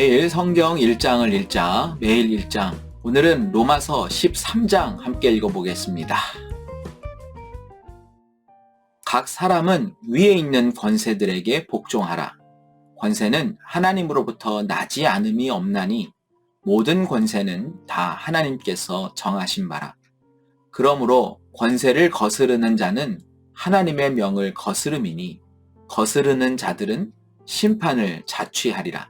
매일 성경 1장을 읽자. 매일 1장. 오늘은 로마서 13장 함께 읽어보겠습니다. 각 사람은 위에 있는 권세들에게 복종하라. 권세는 하나님으로부터 나지 않음이 없나니 모든 권세는 다 하나님께서 정하신 바라. 그러므로 권세를 거스르는 자는 하나님의 명을 거스름이니 거스르는 자들은 심판을 자취하리라.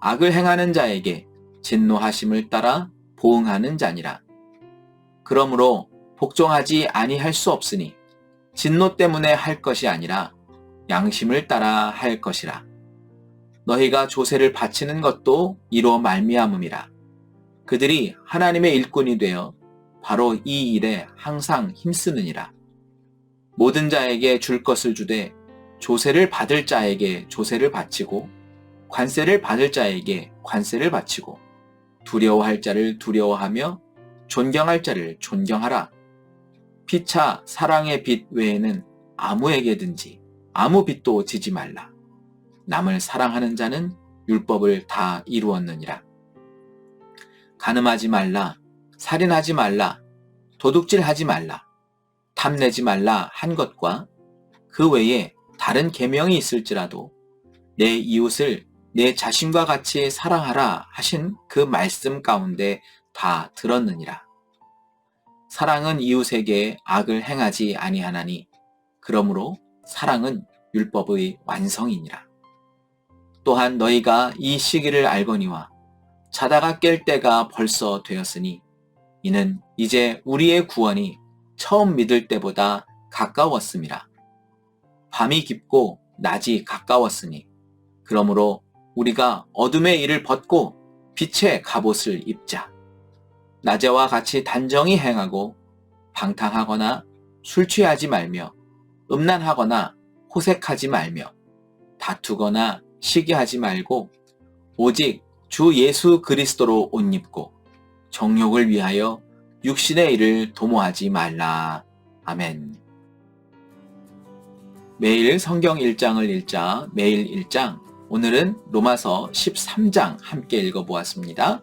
악을 행하는 자에게 진노하심을 따라 보응하는 자니라. 그러므로 복종하지 아니할 수 없으니 진노 때문에 할 것이 아니라 양심을 따라 할 것이라. 너희가 조세를 바치는 것도 이로 말미암음이라. 그들이 하나님의 일꾼이 되어 바로 이 일에 항상 힘쓰느니라. 모든 자에게 줄 것을 주되 조세를 받을 자에게 조세를 바치고 관세를 받을 자에게 관세를 바치고 두려워할 자를 두려워하며 존경할 자를 존경하라. 피차 사랑의 빛 외에는 아무에게든지 아무 빛도 지지 말라. 남을 사랑하는 자는 율법을 다 이루었느니라. 가늠하지 말라. 살인하지 말라. 도둑질하지 말라. 탐내지 말라 한 것과 그 외에 다른 계명이 있을지라도 내 이웃을 내 자신과 같이 사랑하라 하신 그 말씀 가운데 다 들었느니라. 사랑은 이웃에게 악을 행하지 아니하나니 그러므로 사랑은 율법의 완성이니라. 또한 너희가 이 시기를 알거니와 자다가 깰 때가 벌써 되었으니 이는 이제 우리의 구원이 처음 믿을 때보다 가까웠음이라. 밤이 깊고 낮이 가까웠으니 그러므로 우리가 어둠의 일을 벗고 빛의 갑옷을 입자. 낮에와 같이 단정히 행하고 방탕하거나 술 취하지 말며 음란하거나 호색하지 말며 다투거나 시기하지 말고 오직 주 예수 그리스도로 옷 입고 정욕을 위하여 육신의 일을 도모하지 말라. 아멘. 매일 성경 1장을 읽자 매일 1장 오늘은 로마서 13장 함께 읽어보았습니다.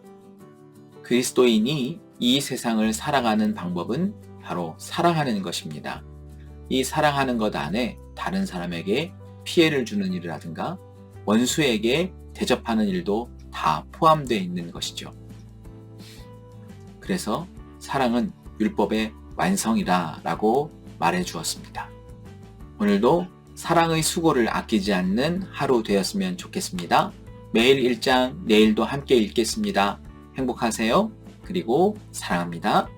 그리스도인이 이 세상을 살아가는 방법은 바로 사랑하는 것입니다. 이 사랑하는 것 안에 다른 사람에게 피해를 주는 일이라든가 원수에게 대접하는 일도 다 포함되어 있는 것이죠. 그래서 사랑은 율법의 완성이다 라고 말해 주었습니다. 오늘도 사랑의 수고를 아끼지 않는 하루 되었으면 좋겠습니다. 매일 1장 내일도 함께 읽겠습니다. 행복하세요. 그리고 사랑합니다.